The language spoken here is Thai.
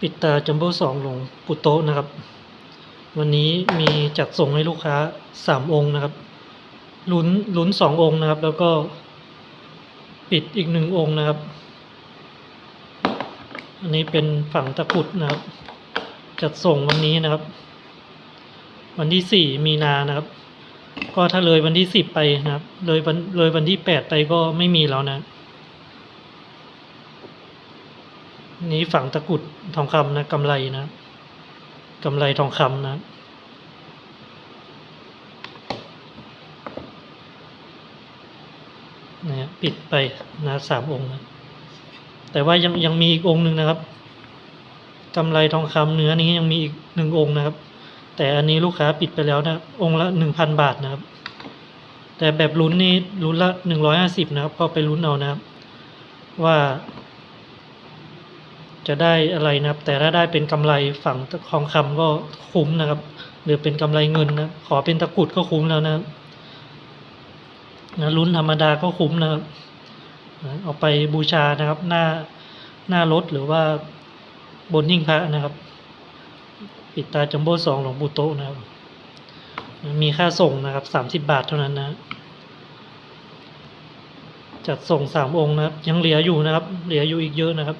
ปิดตาจัมโบ้สองหลวงปุโตะนะครับ วันนี้มีจัดส่งให้ลูกค้าสามองค์นะครับลุ้นลุ้นสององค์นะครับ แล้วก็ปิดอีกหนึ่งองค์นะครับ อันนี้เป็นฝั่งตะกุดนะครับ จัดส่งวันนี้นะครับ วันที่สี่มีนานะครับ ก็ถ้าเลยวันที่สิบไปนะครับ เลยวันเลยวันที่แปดไปก็ไม่มีแล้วนะ นี้ฝังตะกุดทองคำนะกำไรนะกำไรทองคำนะนะฮะปิดไปนะสามองค์นะแต่ว่ายังยังมีอีกองค์หนึ่งนะครับกำไรทองคำเนื้อนี้ยังมีอีกหนึ่งองค์นะครับ แต่อันนี้ลูกค้าปิดไปแล้วนะ องค์ละหนึ่งพันบาทนะครับ แต่แบบลุ้นนี่ลุ้นละหนึ่งร้อยห้าสิบนะครับ ก็ไปลุ้นเอานะครับ ว่า จะได้อะไรนะครับ แต่ถ้าได้เป็นกำไรฝั่งทองคำก็คุ้มนะครับ หรือเป็นกำไรเงินนะขอเป็นตะกรุดก็คุ้มแล้วนะนะลุ้นธรรมดาก็คุ้มนะครับเอาไปบูชานะครับ หน้าหน้ารถหรือว่าบนหิ้งพระนะครับ ปิดตาจัมโบ้สองหลวงปู่โตนะครับ มีค่าส่งนะครับสามสิบบาทเท่านั้นนะ จัดส่งสามองค์นะครับ ยังเหลืออยู่นะครับ เหลืออยู่อีกเยอะนะครับ